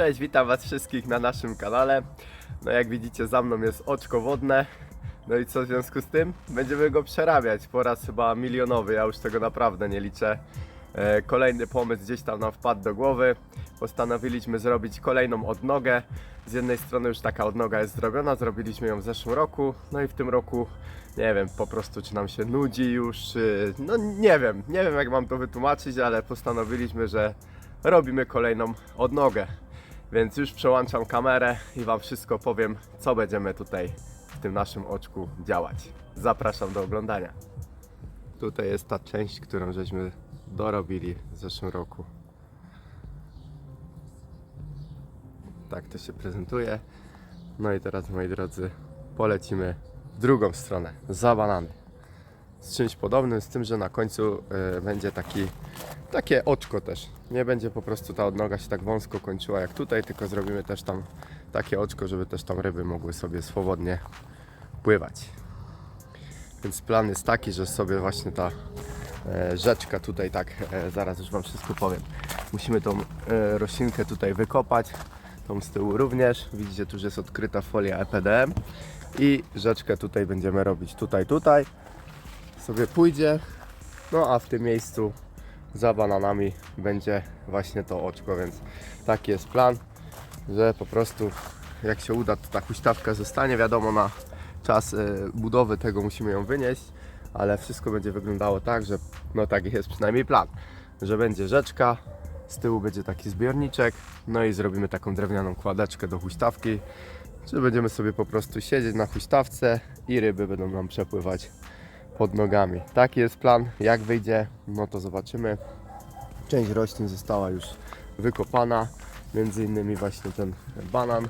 Cześć, witam was wszystkich na naszym kanale. No jak widzicie za mną jest oczko wodne. No i co w związku z tym? Będziemy go przerabiać po raz chyba milionowy, ja już tego naprawdę nie liczę. E, Kolejny pomysł gdzieś tam nam wpadł do głowy. Postanowiliśmy zrobić kolejną odnogę. Z jednej strony już taka odnoga jest zrobiona, zrobiliśmy ją w zeszłym roku. No i w tym roku nie wiem po prostu czy nam się nudzi już, no nie wiem, nie wiem jak mam to wytłumaczyć, ale postanowiliśmy, że robimy kolejną odnogę. Więc już przełączam kamerę i Wam wszystko powiem, co będziemy tutaj w tym naszym oczku działać. Zapraszam do oglądania. Tutaj jest ta część, którą żeśmy dorobili w zeszłym roku. Tak to się prezentuje. No i teraz, moi drodzy, polecimy w drugą stronę, za banany. Z czymś podobnym, z tym, że na końcu y, będzie taki, takie oczko też. Nie będzie po prostu ta odnoga się tak wąsko kończyła jak tutaj, tylko zrobimy też tam takie oczko, żeby też tam ryby mogły sobie swobodnie pływać. Więc plan jest taki, że sobie właśnie ta e, rzeczka tutaj tak, e, zaraz już Wam wszystko powiem. Musimy tą e, roślinkę tutaj wykopać, tą z tyłu również. Widzicie, tu już jest odkryta folia EPDM i rzeczkę tutaj będziemy robić tutaj, tutaj. Sobie pójdzie, no a w tym miejscu za bananami będzie właśnie to oczko, więc taki jest plan, że po prostu jak się uda, to ta huśtawka zostanie, wiadomo na czas e, budowy tego musimy ją wynieść, ale wszystko będzie wyglądało tak, że no taki jest przynajmniej plan, że będzie rzeczka, z tyłu będzie taki zbiorniczek, no i zrobimy taką drewnianą kładeczkę do huśtawki, że będziemy sobie po prostu siedzieć na huśtawce i ryby będą nam przepływać pod nogami. Taki jest plan, jak wyjdzie, no to zobaczymy. Część roślin została już wykopana, między innymi właśnie ten banan.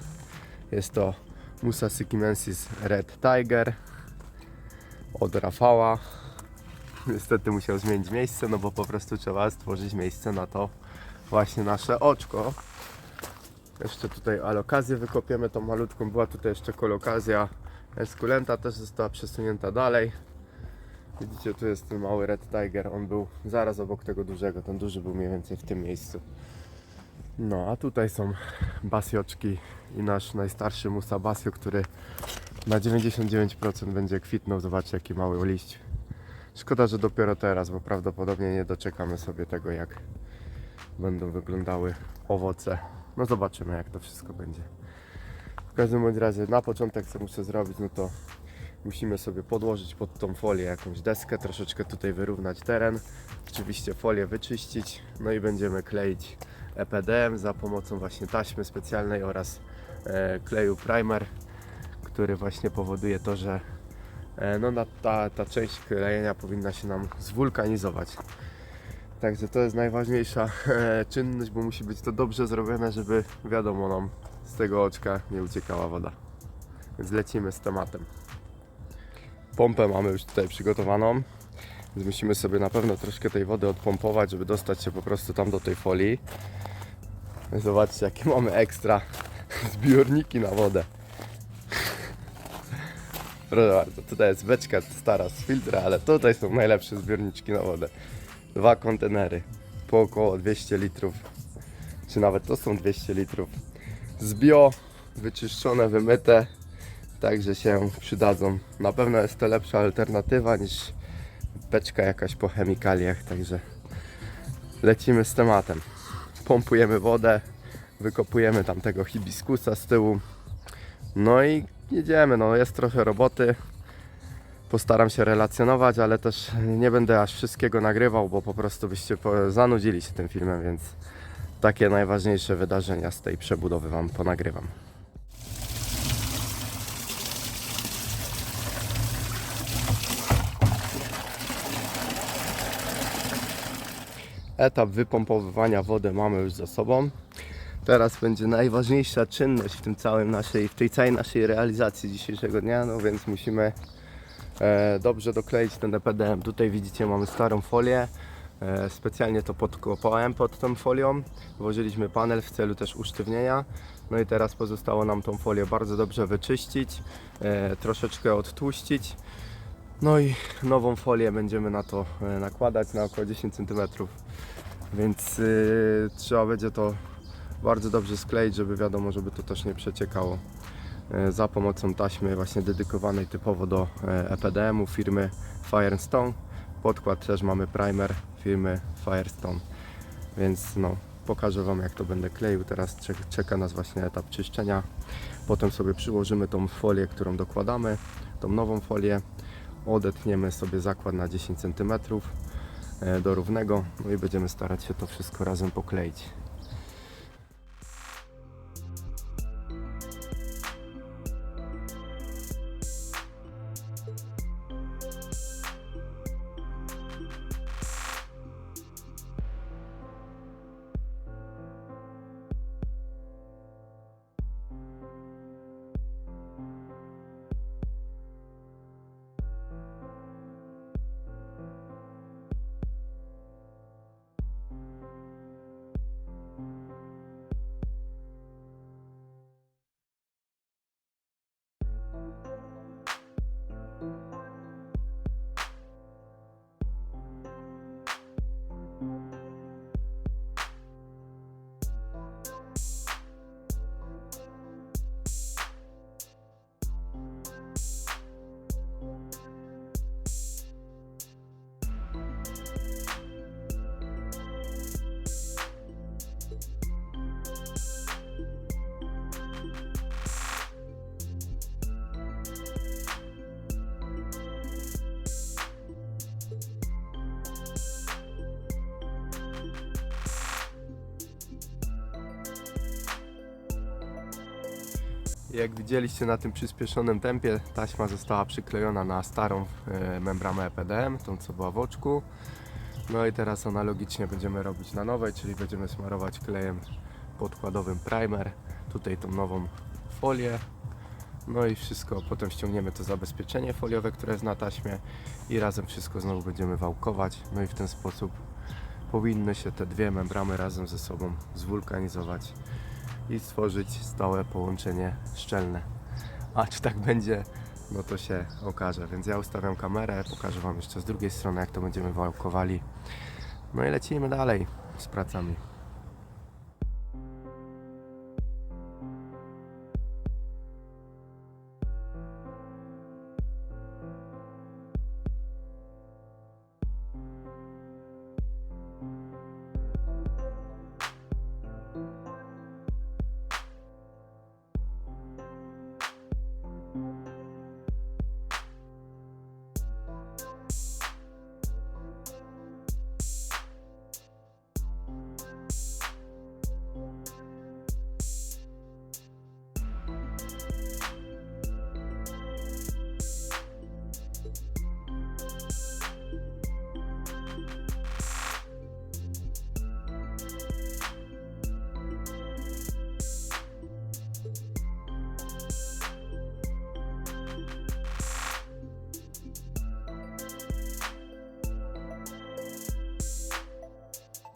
Jest to Musa sykimensis Red Tiger od Rafała. Niestety musiał zmienić miejsce, no bo po prostu trzeba stworzyć miejsce na to właśnie nasze oczko. Jeszcze tutaj alokazję wykopiemy tą malutką, była tutaj jeszcze kolokazja eskulenta, też została przesunięta dalej. Widzicie, tu jest ten mały Red Tiger, on był zaraz obok tego dużego, ten duży był mniej więcej w tym miejscu. No, a tutaj są basioczki i nasz najstarszy Musa Basio, który na 99% będzie kwitnął. Zobaczcie, jaki mały liść. Szkoda, że dopiero teraz, bo prawdopodobnie nie doczekamy sobie tego, jak będą wyglądały owoce. No zobaczymy, jak to wszystko będzie. W każdym bądź razie, na początek co muszę zrobić, no to musimy sobie podłożyć pod tą folię jakąś deskę, troszeczkę tutaj wyrównać teren. Oczywiście folię wyczyścić, no i będziemy kleić EPDM za pomocą właśnie taśmy specjalnej oraz e, kleju primer, który właśnie powoduje to, że e, no, ta, ta część klejenia powinna się nam zwulkanizować. Także to jest najważniejsza e, czynność, bo musi być to dobrze zrobione, żeby wiadomo nam z tego oczka nie uciekała woda. Więc lecimy z tematem. Pompę mamy już tutaj przygotowaną. Więc musimy sobie na pewno troszkę tej wody odpompować, żeby dostać się po prostu tam do tej folii. Zobaczcie jakie mamy ekstra zbiorniki na wodę. Proszę bardzo, tutaj jest beczka stara z filtra, ale tutaj są najlepsze zbiorniczki na wodę. Dwa kontenery po około 200 litrów, czy nawet to są 200 litrów. Z wyczyszczone, wymyte, także się przydadzą. Na pewno jest to lepsza alternatywa niż beczka jakaś po chemikaliach, także lecimy z tematem. Pompujemy wodę, wykopujemy tam tego hibiskusa z tyłu. No i jedziemy, no jest trochę roboty. Postaram się relacjonować, ale też nie będę aż wszystkiego nagrywał, bo po prostu byście zanudzili się tym filmem, więc takie najważniejsze wydarzenia z tej przebudowy Wam ponagrywam. Etap wypompowywania wody mamy już za sobą. Teraz będzie najważniejsza czynność w tym całym naszej, w tej całej naszej realizacji dzisiejszego dnia, no więc musimy e, dobrze dokleić ten EPDM. Tutaj widzicie mamy starą folię. E, specjalnie to podkopałem pod tą folią. Włożyliśmy panel w celu też usztywnienia. No i teraz pozostało nam tą folię bardzo dobrze wyczyścić, e, troszeczkę odtłuścić. No i nową folię będziemy na to e, nakładać na około 10 cm. Więc y, trzeba będzie to bardzo dobrze skleić, żeby wiadomo, żeby to też nie przeciekało. E, Za pomocą taśmy właśnie dedykowanej typowo do EPDM-u firmy Firestone. Podkład też mamy primer firmy Firestone. Więc no, pokażę Wam jak to będę kleił. Teraz czek- czeka nas właśnie etap czyszczenia. Potem sobie przyłożymy tą folię, którą dokładamy, tą nową folię. Odetniemy sobie zakład na 10 cm e, do równego. No i będziemy starać się to wszystko razem pokleić. Jak widzieliście na tym przyspieszonym tempie, taśma została przyklejona na starą e, membranę EPDM, tą co była w oczku. No i teraz analogicznie będziemy robić na nowej, czyli będziemy smarować klejem podkładowym primer, tutaj tą nową folię. No i wszystko, potem ściągniemy to zabezpieczenie foliowe, które jest na taśmie i razem wszystko znowu będziemy wałkować. No i w ten sposób powinny się te dwie membramy razem ze sobą zwulkanizować i stworzyć stałe połączenie szczelne. A czy tak będzie, no to się okaże. Więc ja ustawiam kamerę, pokażę Wam jeszcze z drugiej strony, jak to będziemy wałkowali. No i lecimy dalej z pracami.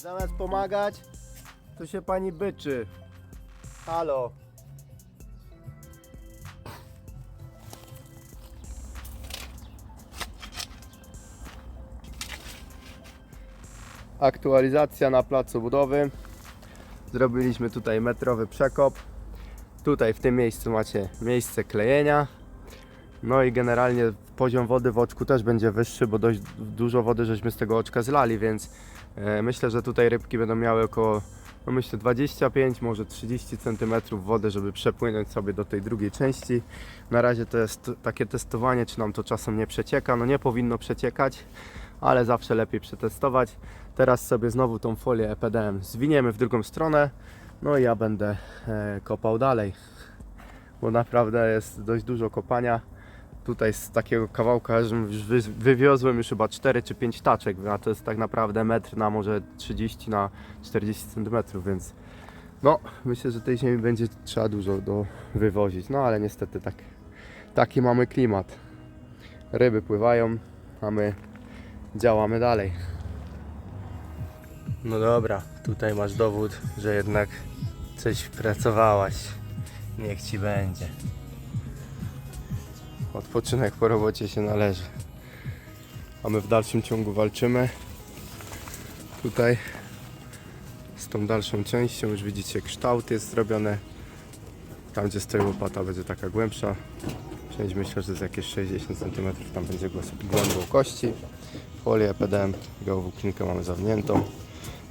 Zamiast pomagać, to się pani byczy. Halo. Aktualizacja na placu budowy. Zrobiliśmy tutaj metrowy przekop. Tutaj w tym miejscu macie miejsce klejenia. No i generalnie poziom wody w oczku też będzie wyższy, bo dość dużo wody żeśmy z tego oczka zlali, więc myślę, że tutaj rybki będą miały około no myślę 25, może 30 cm wody, żeby przepłynąć sobie do tej drugiej części. Na razie to jest takie testowanie, czy nam to czasem nie przecieka. No nie powinno przeciekać, ale zawsze lepiej przetestować. Teraz sobie znowu tą folię EPDM zwiniemy w drugą stronę, no i ja będę e, kopał dalej, bo naprawdę jest dość dużo kopania. Tutaj z takiego kawałka, że już wy, wywiozłem już chyba 4 czy 5 taczek, a to jest tak naprawdę metr na może 30 na 40 cm, więc no myślę, że tej ziemi będzie trzeba dużo do wywozić, no ale niestety tak, taki mamy klimat. Ryby pływają, a my działamy dalej. No dobra, tutaj masz dowód, że jednak coś pracowałaś. Niech ci będzie. Odpoczynek po robocie się należy. A my w dalszym ciągu walczymy. Tutaj tą dalszą częścią. Już widzicie, kształt jest zrobiony. Tam, gdzie stoi łopata, będzie taka głębsza. Część myślę, że z jakieś 60 cm tam będzie głęb- głębokości. Folię PDM, geowłókninkę mamy zawiniętą.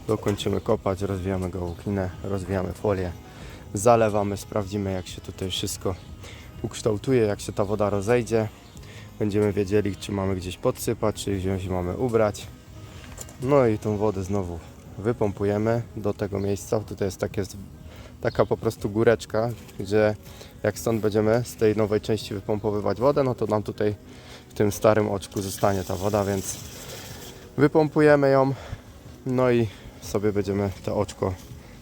Dokończymy kopać, rozwijamy geowłókninę, rozwijamy folię. Zalewamy, sprawdzimy jak się tutaj wszystko ukształtuje, jak się ta woda rozejdzie. Będziemy wiedzieli, czy mamy gdzieś podsypać, czy gdzieś mamy ubrać. No i tą wodę znowu wypompujemy do tego miejsca. Tutaj jest takie, taka po prostu góreczka, gdzie jak stąd będziemy z tej nowej części wypompowywać wodę, no to nam tutaj w tym starym oczku zostanie ta woda, więc wypompujemy ją, no i sobie będziemy to oczko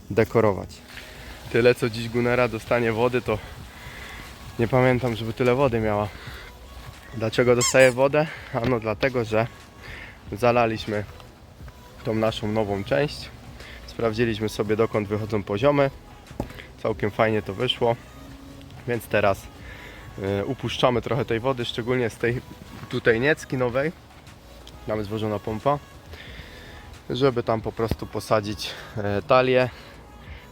dekorować. Tyle co dziś Gunera dostanie wody, to nie pamiętam, żeby tyle wody miała. Dlaczego dostaje wodę? Ano dlatego, że zalaliśmy tą naszą nową część. Sprawdziliśmy sobie dokąd wychodzą poziomy. Całkiem fajnie to wyszło. Więc teraz y, upuszczamy trochę tej wody, szczególnie z tej tutaj niecki nowej. Tam jest złożona pompa. Żeby tam po prostu posadzić e, talię.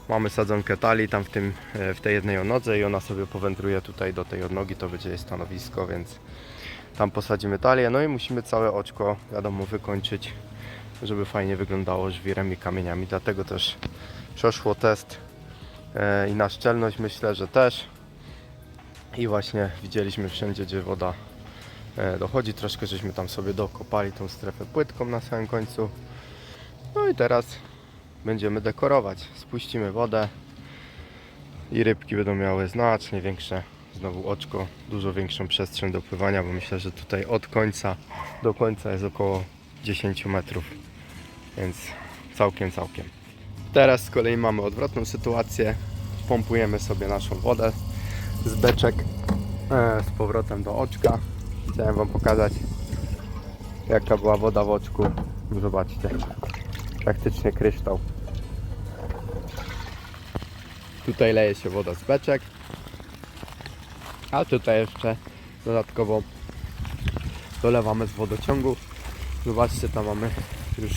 Mamy sadzonkę talii tam w, tym, e, w tej jednej odnodze i ona sobie powędruje tutaj do tej odnogi, to będzie jej stanowisko, więc tam posadzimy talię. No i musimy całe oczko, wiadomo, wykończyć, żeby fajnie wyglądało żwirem i kamieniami. Dlatego też przeszło test e, i na szczelność myślę, że też. I właśnie widzieliśmy wszędzie, gdzie woda e, dochodzi. Troszkę żeśmy tam sobie dokopali tą strefę płytką na samym końcu. No i teraz będziemy dekorować. Spuścimy wodę i rybki będą miały znacznie większe znowu oczko, dużo większą przestrzeń do pływania, bo myślę, że tutaj od końca do końca jest około 10 metrów, więc całkiem, całkiem. Teraz z kolei mamy odwrotną sytuację. Pompujemy sobie naszą wodę z beczek e, z powrotem do oczka. Chciałem Wam pokazać jaka była woda w oczku. Zobaczcie, praktycznie kryształ. Tutaj leje się woda z beczek. A tutaj jeszcze dodatkowo dolewamy z wodociągu. Zobaczcie, tam mamy już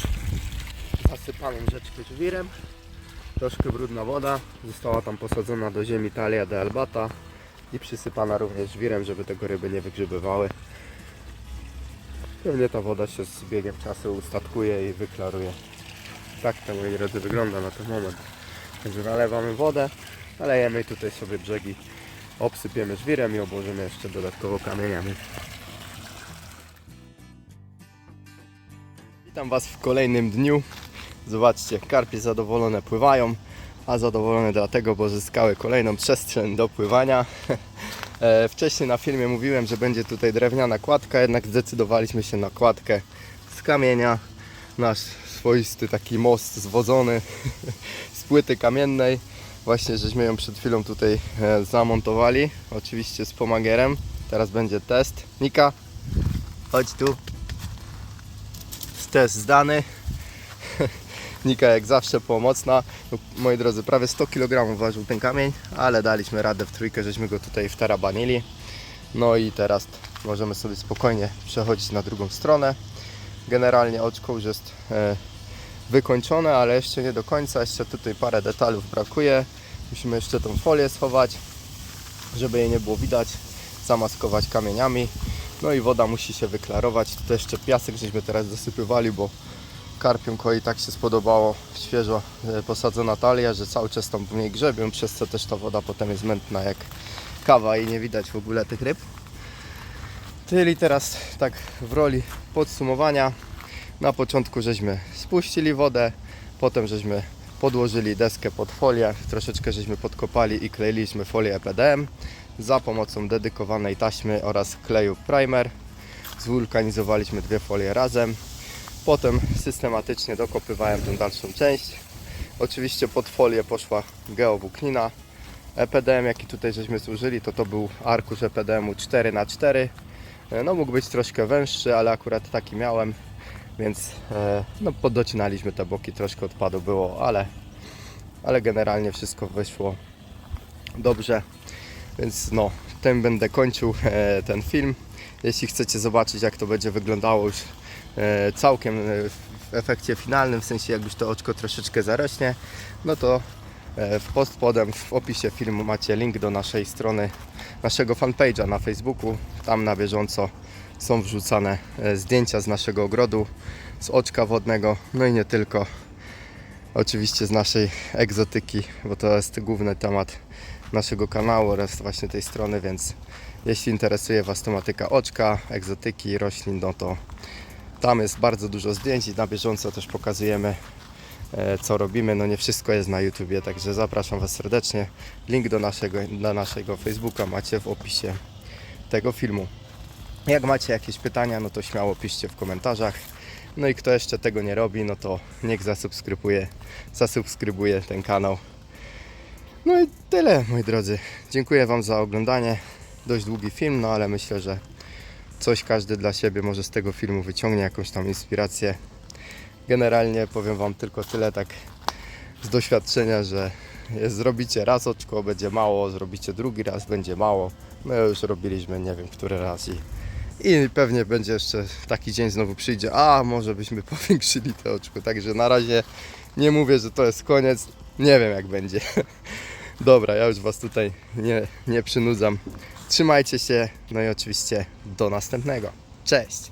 zasypaną rzeczkę żwirem. Troszkę brudna woda. Została tam posadzona do ziemi talia de albata i przysypana również żwirem, żeby tego ryby nie wygrzybywały. Pewnie ta woda się z biegiem czasu ustatkuje i wyklaruje. Tak to moi drodzy wygląda na ten moment. Także nalewamy wodę, nalejemy tutaj sobie brzegi, obsypiemy żwirem i obłożymy jeszcze dodatkowo kamieniami. Witam Was w kolejnym dniu. Zobaczcie, karpie zadowolone pływają, a zadowolone dlatego, bo zyskały kolejną przestrzeń do pływania. E, Wcześniej na filmie mówiłem, że będzie tutaj drewniana kładka, jednak zdecydowaliśmy się na kładkę z kamienia. Nasz swoisty taki most zwodzony z płyty kamiennej. Właśnie żeśmy ją przed chwilą tutaj e, zamontowali, oczywiście z pomagierem. Teraz będzie test. Nika, chodź tu. Test zdany. Nika jak zawsze pomocna. No, moi drodzy, prawie 100 kg ważył ten kamień, ale daliśmy radę w trójkę, żeśmy go tutaj wtarabanili. No i teraz możemy sobie spokojnie przechodzić na drugą stronę. Generalnie oczko już jest e, wykończone, ale jeszcze nie do końca. Jeszcze tutaj parę detalów brakuje. Musimy jeszcze tą folię schować, żeby jej nie było widać. Zamaskować kamieniami. No i woda musi się wyklarować. Tutaj jeszcze piasek żeśmy teraz dosypywali, bo karpiom koi tak się spodobało świeżo e, posadzona talia, że cały czas tam w niej grzebią, przez co też ta woda potem jest mętna jak kawa i nie widać w ogóle tych ryb. Czyli teraz tak w roli podsumowania. Na początku żeśmy spuścili wodę, potem żeśmy podłożyli deskę pod folię, troszeczkę żeśmy podkopali i kleiliśmy folię EPDM za pomocą dedykowanej taśmy oraz kleju primer. Zwulkanizowaliśmy dwie folie razem. Potem systematycznie dokopywałem tę dalszą część. Oczywiście pod folię poszła geowłóknina. EPDM jaki tutaj żeśmy zużyli to to był arkusz EPDM-u 4x4. E, No mógł być troszkę węższy, ale akurat taki miałem, więc e, no, podocinaliśmy te boki, troszkę odpadu było, ale, ale generalnie wszystko wyszło dobrze. Więc no, tym będę kończył e, ten film. Jeśli chcecie zobaczyć jak to będzie wyglądało już e, całkiem w efekcie finalnym, w sensie jak już to oczko troszeczkę zarośnie, no to w post podem w opisie filmu macie link do naszej strony, naszego fanpage'a na Facebooku. Tam na bieżąco są wrzucane e, zdjęcia z naszego ogrodu, z oczka wodnego, no i nie tylko. Oczywiście z naszej egzotyki, bo to jest główny temat naszego kanału oraz właśnie tej strony, więc jeśli interesuje Was tematyka oczka, egzotyki, roślin, no to tam jest bardzo dużo zdjęć i na bieżąco też pokazujemy e, co robimy. No nie wszystko jest na YouTubie, także zapraszam Was serdecznie. Link do naszego, do naszego Facebooka macie w opisie tego filmu. Jak macie jakieś pytania, no to śmiało piszcie w komentarzach. No i kto jeszcze tego nie robi, no to niech zasubskrybuje, zasubskrybuje ten kanał. No i tyle, moi drodzy. Dziękuję Wam za oglądanie. Dość długi film, no ale myślę, że coś każdy dla siebie może z tego filmu wyciągnie, jakąś tam inspirację. Generalnie powiem Wam tylko tyle, tak z doświadczenia, że zrobicie raz oczko, będzie mało, zrobicie drugi raz, będzie mało. My już robiliśmy nie wiem który raz i, i pewnie będzie jeszcze taki dzień znowu przyjdzie, a może byśmy powiększyli to oczko. Także na razie nie mówię, że to jest koniec, nie wiem jak będzie. Dobra, ja już Was tutaj nie, nie przynudzam. Trzymajcie się, no i oczywiście do następnego. Cześć!